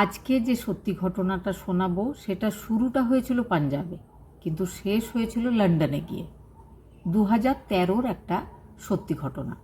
আজকে যে সত্যি ঘটনাটা শোনাবো, সেটা শুরুটা হয়েছিল পাঞ্জাবে, কিন্তু শেষ হয়েছিল লন্ডনে গিয়ে। দু হাজার তেরোর একটা সত্যি ঘটনা।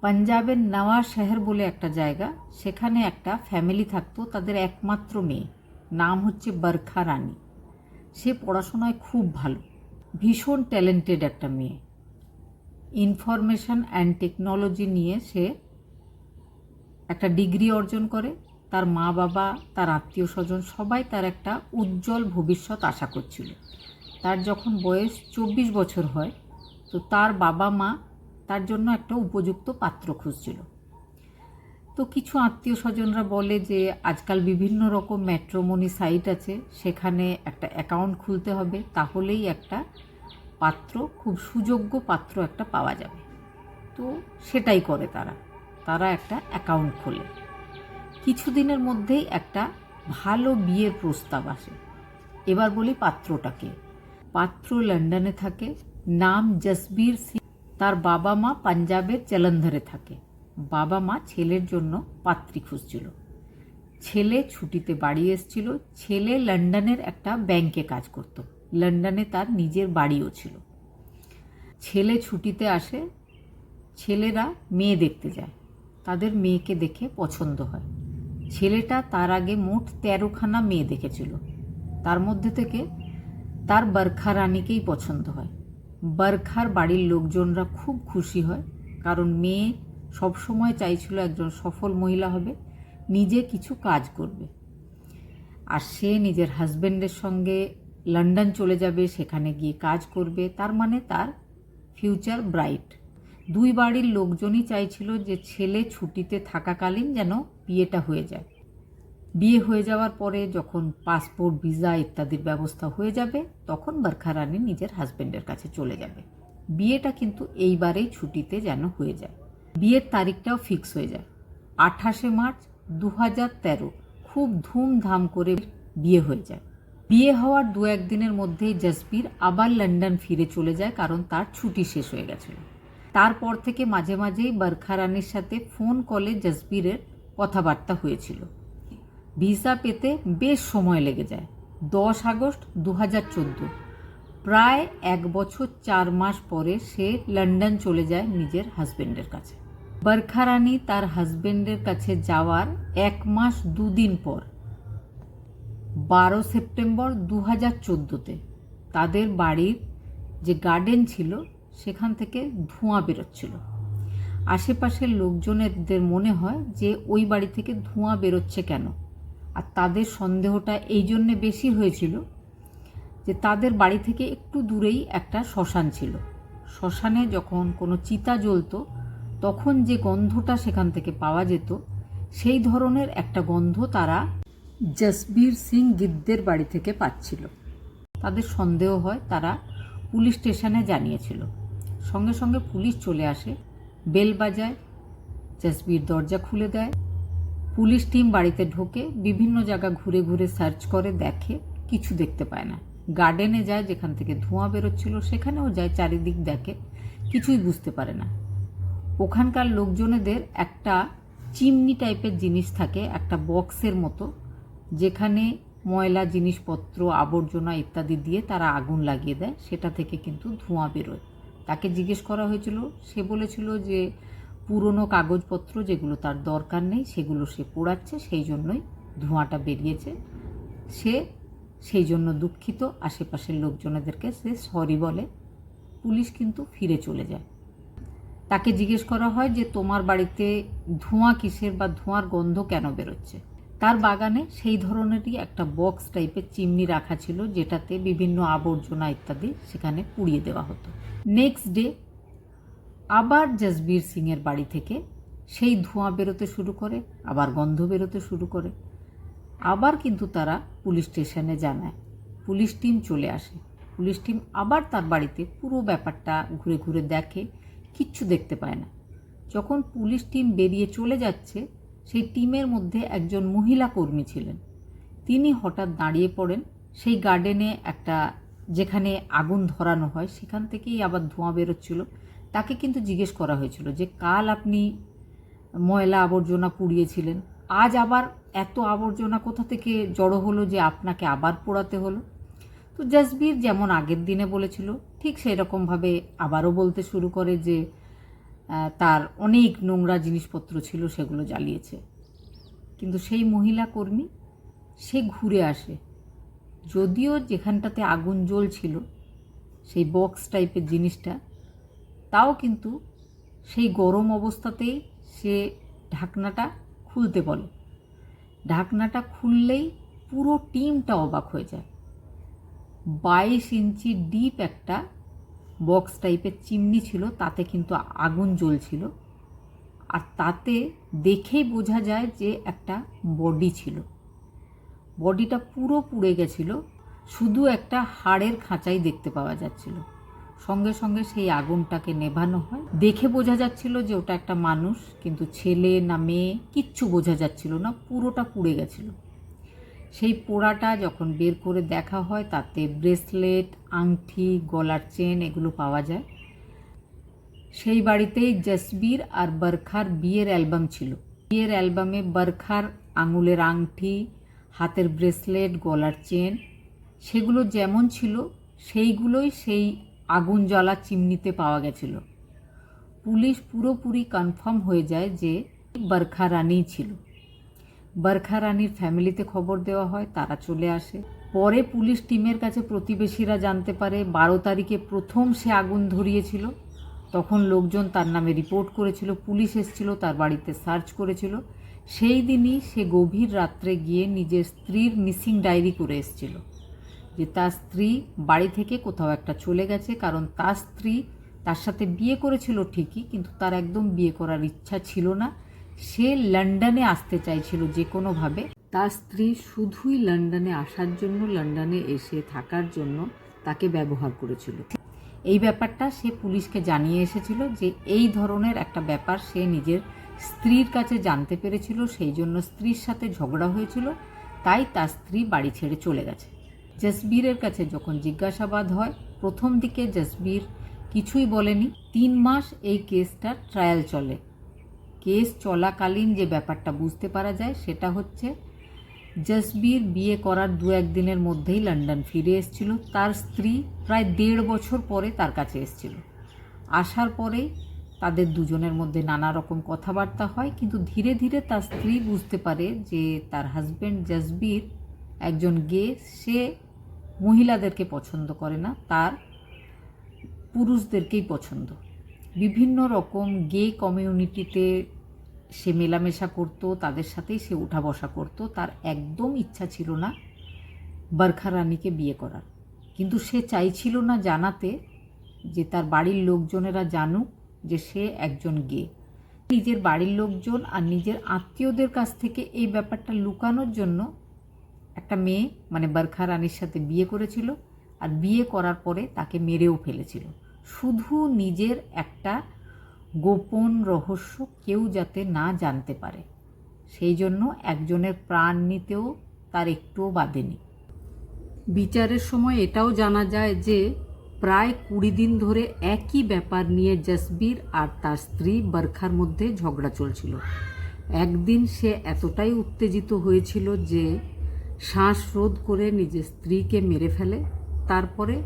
পাঞ্জাবের নওয়াজ শহর বলে একটা জায়গা, সেখানে একটা ফ্যামিলি থাকতো, তাদের একমাত্র মেয়ে, নাম হচ্ছে বরখা রানী। সে পড়াশোনায় খুব ভালো, ভীষণ ট্যালেন্টেড একটা মেয়ে। ইনফরমেশন অ্যান্ড টেকনোলজি নিয়ে সে একটা ডিগ্রি অর্জন করে তার মা বাবা, তার আত্মীয় স্বজন সবাই তার একটা উজ্জ্বল ভবিষ্যৎ আশা করছিল। তার যখন বয়স চব্বিশ বছর হয়, তো তার বাবা মা তার জন্য একটা উপযুক্ত পাত্র খুঁজছিল। তো কিছু আত্মীয় স্বজনরা বলে যে, আজকাল বিভিন্ন রকম ম্যাট্রোমনি সাইট আছে, সেখানে একটা অ্যাকাউন্ট খুলতে হবে, তাহলেই একটা পাত্র, খুব সুযোগ্য পাত্র একটা পাওয়া যাবে। তো সেটাই করে তারা। তারা একটা অ্যাকাউন্ট খোলে। কিছুদিনের মধ্যেই একটা ভালো বিয়ের প্রস্তাব আসে। এবার বলি পাত্রটাকে। পাত্র লন্ডনে থাকে, নাম জসবীর সিং। তার বাবা মা পাঞ্জাবের জলন্ধরে থাকে। বাবা মা ছেলের জন্য পাত্রী খুঁজছিল। ছেলে ছুটিতে বাড়ি এসেছিল। ছেলে লন্ডনের একটা ব্যাংকে কাজ করত। লন্ডনে তার নিজের বাড়িও ছিল। ছেলে ছুটিতে আসে, ছেলেরা মেয়ে দেখতে যায়। তাদের মেয়েকে দেখে পছন্দ হয়। ছেলেটা তার আগে মোট তেরোখানা মেয়ে দেখেছিল। তার মধ্যে থেকে তার বরখা রানীকেই পছন্দ হয়। বরখার বাড়ির লোকজনরা খুব খুশি হয়, কারণ মেয়ে সবসময় চাইছিল একজন সফল মহিলা হবে, নিজে কিছু কাজ করবে। আর সে নিজের হাজব্যান্ডের সঙ্গে লন্ডন চলে যাবে, সেখানে গিয়ে কাজ করবে। তার মানে তার ফিউচার ব্রাইট। দুই বাড়ির লোকজনই চাইছিল যে ছেলে ছুটিতে থাকাকালীন যেন বিয়েটা হয়ে যায়। বিয়ে হয়ে যাওয়ার পরে যখন পাসপোর্ট, ভিসা ইত্যাদির ব্যবস্থা হয়ে যাবে, তখন বরখা রানী নিজের হাজব্যান্ডের কাছে চলে যাবে। বিয়েটা কিন্তু এইবারেই ছুটিতে যেন হয়ে যায়। বিয়ের তারিখটাও ফিক্স হয়ে যায়। আঠাশে মার্চ দু তেরো খুব ধুমধাম করে বিয়ে হয়ে যায়। বিয়ে হওয়ার দু একদিনের মধ্যেই জসবীর আবার লন্ডন ফিরে চলে যায় কারণ তার ছুটি শেষ হয়ে গেছিল। তারপর থেকে মাঝে মাঝেই বরখা রানীর সাথে ফোন কলে জসবীরের কথাবার্তা হয়েছিল। ভিসা পেতে বেশ সময় লেগে যায়। দশ আগস্ট দু হাজার চোদ্দ। প্রায় এক বছর চার মাস পরে সে লন্ডন চলে যায় নিজের হাজবেন্ডের কাছে। বরখা রানী তার হাজবেন্ডের কাছে যাওয়ার এক মাস দুদিন পর, বারো সেপ্টেম্বর দু হাজার চোদ্দোতে তাদের বাড়ির যে গার্ডেন ছিল, সেখান থেকে ধোঁয়া বেরোচ্ছিল। আশেপাশের লোকজনেদের মনে হয় যে ওই বাড়ি থেকে ধোঁয়া বেরোচ্ছে কেন? আর তাদের সন্দেহটা এই জন্যে বেশি হয়েছিল যে তাদের বাড়ি থেকে একটু দূরেই একটা শ্মশান ছিল। শ্মশানে যখন কোনো চিতা জ্বলতো, তখন যে গন্ধটা সেখান থেকে পাওয়া যেত, সেই ধরনের একটা গন্ধ তারা জসবীর সিং গিদ্দের বাড়ি থেকে পাচ্ছিল। তাদের সন্দেহ হয় তারা পুলিশ স্টেশনে জানিয়েছিল। সঙ্গে সঙ্গে পুলিশ চলে আসে বেল বাজায়, জসবীর দরজা খুলে দেয়, পুলিশ টিম বাড়িতে ঢোকে, বিভিন্ন জায়গা ঘুরে ঘুরে সার্চ করে, দেখে, কিছু দেখতে পায় না। গার্ডেনে যায়, যেখান থেকে ধোঁয়া বেরোচ্ছিল, সেখানেও যায়, চারিদিক দেখে, কিছুই বুঝতে পারে না। ওখানকার লোকজনেদের একটা চিমনি টাইপের জিনিস থাকে, একটা বক্সের মতো, যেখানে ময়লা, জিনিসপত্র, আবর্জনা ইত্যাদি দিয়ে তারা আগুন লাগিয়ে দেয়, সেটা থেকে কিন্তু ধোঁয়া বেরোয়। তাকে জিজ্ঞেস করা হয়েছিল, সে বলেছিল যে পুরনো কাগজপত্র যেগুলো তার দরকার নেই, সেগুলো সে পোড়াচ্ছে, সেই জন্যই ধোঁয়াটা বেরিয়েছে। সে সেই জন্য দুঃখিত। আশেপাশের লোকজনেদেরকে সে সরি বলে। পুলিশ কিন্তু ফিরে চলে যায়। তাকে জিজ্ঞেস করা হয় যে, তোমার বাড়িতে ধোঁয়া কিসের বা ধোঁয়ার গন্ধ কেন বেরোচ্ছে? তার বাগানে সেই ধরনেরই একটা বক্স টাইপের চিমনি রাখা ছিল, যেটাতে বিভিন্ন আবর্জনা ইত্যাদি সেখানে পুড়িয়ে দেওয়া হতো। নেক্সট ডে আবার জসবীর সিংয়ের বাড়ি থেকে সেই ধোঁয়া বেরোতে শুরু করে, আবার গন্ধ বেরোতে শুরু করে। আবার কিন্তু তারা পুলিশ স্টেশনে জানায়, পুলিশ টিম চলে আসে। পুলিশ টিম আবার তার বাড়িতে পুরো ব্যাপারটা ঘুরে ঘুরে দেখে, কিচ্ছু দেখতে পায় না। যখন পুলিশ টিম বেরিয়ে চলে যাচ্ছে সেই টিমের মধ্যে একজন মহিলা কর্মী ছিলেন। তিনি হঠাৎ দাঁড়িয়ে পড়েন। সেই গার্ডেনে একটা যেখানে আগুন ধরানো হয়, সেখান থেকেই আবার ধোঁয়া বেরোচ্ছিল। তাকে কিন্তু জিজ্ঞেস করা হয়েছিল যে, কাল আপনি ময়লা আবর্জনা পুড়িয়েছিলেন। আজ আবার এত আবর্জনা কোথা থেকে জড়ো হলো যে আপনাকে আবার পোড়াতে হলো? তো জাসবীর যেমন আগের দিনে বলেছিল, ঠিক সেই রকমভাবে আবারও বলতে শুরু করে যে তার অনেক নোংরা জিনিসপত্র ছিল সেগুলো জ্বালিয়েছে। কিন্তু সেই মহিলা কর্মী, সে ঘুরে আসে। যদিও যেখানটাতে আগুন জ্বলছিল, সেই বক্স টাইপের জিনিসটা, তাও কিন্তু সেই গরম অবস্থাতেই সে ঢাকনাটা খুলতে বলে। ঢাকনাটা খুললেই পুরো টিমটা অবাক হয়ে যায়। বাইশ ইঞ্চি ডিপ একটা বক্স টাইপের চিমনি ছিল, তাতে কিন্তু আগুন জ্বলছিল। আর তাতে দেখেই বোঝা যায় যে একটা বডি ছিল। বডিটা পুরো পুড়ে গেছিল, শুধু একটা হাড়ের খাঁচাই দেখতে পাওয়া যাচ্ছিল। সঙ্গে সঙ্গে সেই আগুনটাকে নেভানো হয়। দেখে বোঝা যাচ্ছিল যে ওটা একটা মানুষ, কিন্তু ছেলে না মেয়ে, কিচ্ছু বোঝা যাচ্ছিল না, পুরোটা পুড়ে গেছিল। সেই পোড়াটা যখন বের করে দেখা হয়, তাতে ব্রেসলেট আংটি গলার চেন এগুলো পাওয়া যায়। সেই বাড়িতেই জসবীর আর বরখার বিয়ের অ্যালবাম ছিল। বিয়ের অ্যালবামে বরখার আঙুলের আংটি হাতের ব্রেসলেট, গলার চেন, সেগুলো যেমন ছিল, সেইগুলোই সেই আগুন জ্বলা চিমনিতে পাওয়া গেছিল। পুলিশ পুরোপুরি কনফার্ম হয়ে যায় যে বরখা রানীই ছিল। বরখা রানীর ফ্যামিলিতে খবর দেওয়া হয়, তারা চলে আসে। পরে পুলিশ টিমের কাছে প্রতিবেশীরা জানতে পারে, বারো তারিখে প্রথম সে আগুন ধরিয়েছিল। তখন লোকজন তার নামে রিপোর্ট করেছিল, পুলিশ এসেছিল, তার বাড়িতে সার্চ করেছিল। সেই দিনই সে গভীর রাত্রে গিয়ে নিজের স্ত্রীর মিসিং ডায়েরি করে এসেছিল যে তার স্ত্রী বাড়ি থেকে কোথাও একটা চলে গেছে, কারণ তার স্ত্রী তার সাথে বিয়ে করেছিল ঠিকই, কিন্তু তার একদম বিয়ে করার ইচ্ছা ছিল না। সে লন্ডনে আসতে চাইছিল যে কোনোভাবে। তার স্ত্রী শুধুই লন্ডনে আসার জন্য, লন্ডনে এসে থাকার জন্য তাকে ব্যবহার করেছিল। এই ব্যাপারটা সে পুলিশকে জানিয়ে এসেছিল যে এই ধরনের একটা ব্যাপার সে নিজের স্ত্রীর কাছে জানতে পেরেছিল, সেই জন্য স্ত্রীর সাথে ঝগড়া হয়েছিল, তাই তার স্ত্রী বাড়ি ছেড়ে চলে গেছে। জসবীরের কাছে যখন জিজ্ঞাসাবাদ হয়, প্রথম দিকে জসবীর কিছুই বলেনি। তিন মাস এই কেসটার ট্রায়াল চলে। কেস চলাকালীন যে ব্যাপারটা বুঝতে পারা যায় সেটা হচ্ছে, জসবীর বিয়ে করার দু একদিনের মধ্যেই লন্ডন ফিরে এসেছিল। তার স্ত্রী প্রায় দেড় বছর পরে তার কাছে এসেছিল। আসার পরেই তাদের দুজনের মধ্যে নানা রকম কথাবার্তা হয়, কিন্তু ধীরে ধীরে তার স্ত্রী বুঝতে পারে যে তার হাজব্যান্ড জসবীর একজন গে, সে মহিলাদেরকে পছন্দ করে না, তার পুরুষদেরকেই পছন্দ। বিভিন্ন রকম গে কমিউনিটিতে সে মেলামেশা করতো, তাদের সাথেই সে উঠা বসা করতো, তার একদম ইচ্ছা ছিল না বরখা রানীকে বিয়ে করার। কিন্তু সে চাইছিল না জানাতে যে তার বাড়ির লোকজনেরা জানুক যে সে একজন গে নিজের বাড়ির লোকজন আর নিজের আত্মীয়দের কাছ থেকে এই ব্যাপারটা লুকানোর জন্য একটা মেয়ে মানে বরখা রানীর সাথে বিয়ে করেছিল আর বিয়ে করার পরে তাকে মেরেও ফেলেছিল। শুধু নিজের একটা গোপন রহস্য কেউ যাতে না জানতে পারে। সেই জন্য একজনের প্রাণ নিতেও তার একটুও বাদেনি বিচারের সময় এটাও জানা যায় যে, প্রায় কুড়ি দিন ধরে একই ব্যাপার নিয়ে জসবীর আর তার স্ত্রী বরখার মধ্যে ঝগড়া চলছিল। একদিন সে এতটাই উত্তেজিত হয়েছিল যে, শ্বাস রোধ করে নিজের স্ত্রীকে মেরে ফেলে, তারপরে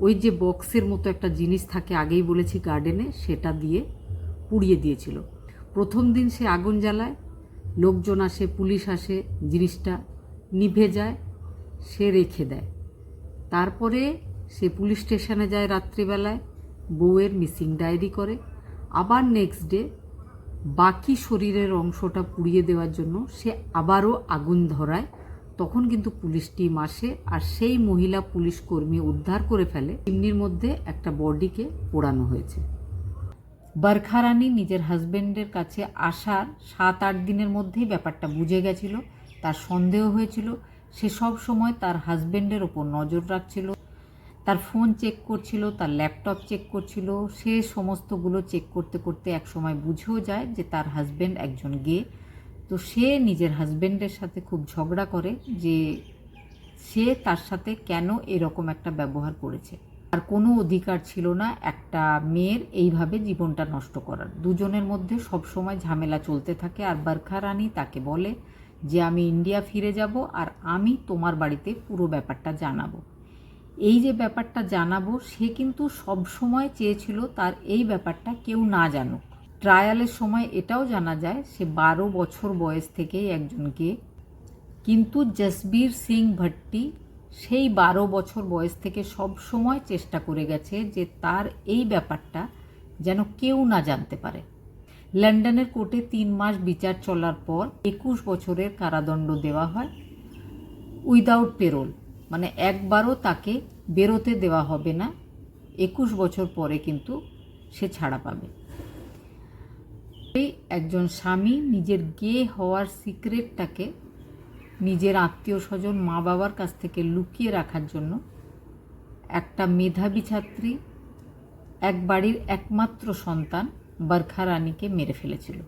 ওই যে বক্সের মতো একটা জিনিস থাকে, আগেই বলেছি গার্ডেনে, সেটা দিয়ে পুড়িয়ে দিয়েছিল। প্রথম দিন সে আগুন জ্বালায়, লোকজন আসে, পুলিশ আসে, জিনিসটা নিভে যায়, সে রেখে দেয়। তারপরে সে পুলিশ স্টেশনে যায় রাত্রিবেলায়, বউয়ের মিসিং ডায়েরি করে। আবার নেক্সট ডে বাকি শরীরের অংশটা পুড়িয়ে দেওয়ার জন্য সে আবারও আগুন ধরায়। তখন কিন্তু পুলিশ টিম আসে আর সেই মহিলা পুলিশ কর্মী উদ্ধার করে ফেলে। চিমনির মধ্যে একটা বডিকে পোড়ানো হয়েছে। বরখা রানী নিজের হাজবেন্ডের কাছে আসার সাত আট দিনের মধ্যেই ব্যাপারটা বুঝে গেছিল, তার সন্দেহ হয়েছিল, সে সব সময় তার হাজবেন্ডের ওপর নজর রাখছিল, তার ফোন চেক করছিল, তার ল্যাপটপ চেক করছিল, সে সমস্তগুলো চেক করতে করতে এক সময় বুঝেও যায় যে তার হাজবেন্ড একজন গে তো সে নিজের হাজব্যান্ডের সাথে খুব ঝগড়া করে যে সে তার সাথে কেন এরকম একটা ব্যবহার করেছে। আর কোনো অধিকার ছিল না একটা মেয়ের এইভাবে জীবনটা নষ্ট করার। দুজনের মধ্যে সবসময় ঝামেলা চলতে থাকে আর বারখা রানী তাকে বলে যে, আমি ইন্ডিয়া ফিরে যাব আর আমি তোমার বাড়িতে পুরো ব্যাপারটা জানাব। এই যে ব্যাপারটা জানাব, সে কিন্তু সব সময় চেয়েছিল তার এই ব্যাপারটা কেউ না জানুক। ট্রায়ালের সময় এটাও জানা যায়, সে বারো বছর বয়স থেকেই একজনকে, কিন্তু জসবীর সিং ভট্টি সেই বারো বছর বয়স থেকে সব সময় চেষ্টা করে গেছে যে তার এই ব্যাপারটা যেন কেউ না জানতে পারে। লন্ডনের কোর্টে তিন মাস বিচার চলার পর একুশ বছরের কারাদণ্ড দেওয়া হয়, উইদাউট পেরোল। মানে একবারও তাকে বেরোতে দেওয়া হবে না, একুশ বছর পরে কিন্তু সে ছাড়া পাবে। একজন স্বামী নিজের গে হওয়ার সিক্রেটটাকে নিজের আত্মীয় স্বজন মা বাবার কাছ থেকে লুকিয়ে রাখার জন্য একটা মেধাবী ছাত্রী, এক বাড়ির একমাত্র সন্তান, বরখা রানীকে মেরে ফেলেছিল।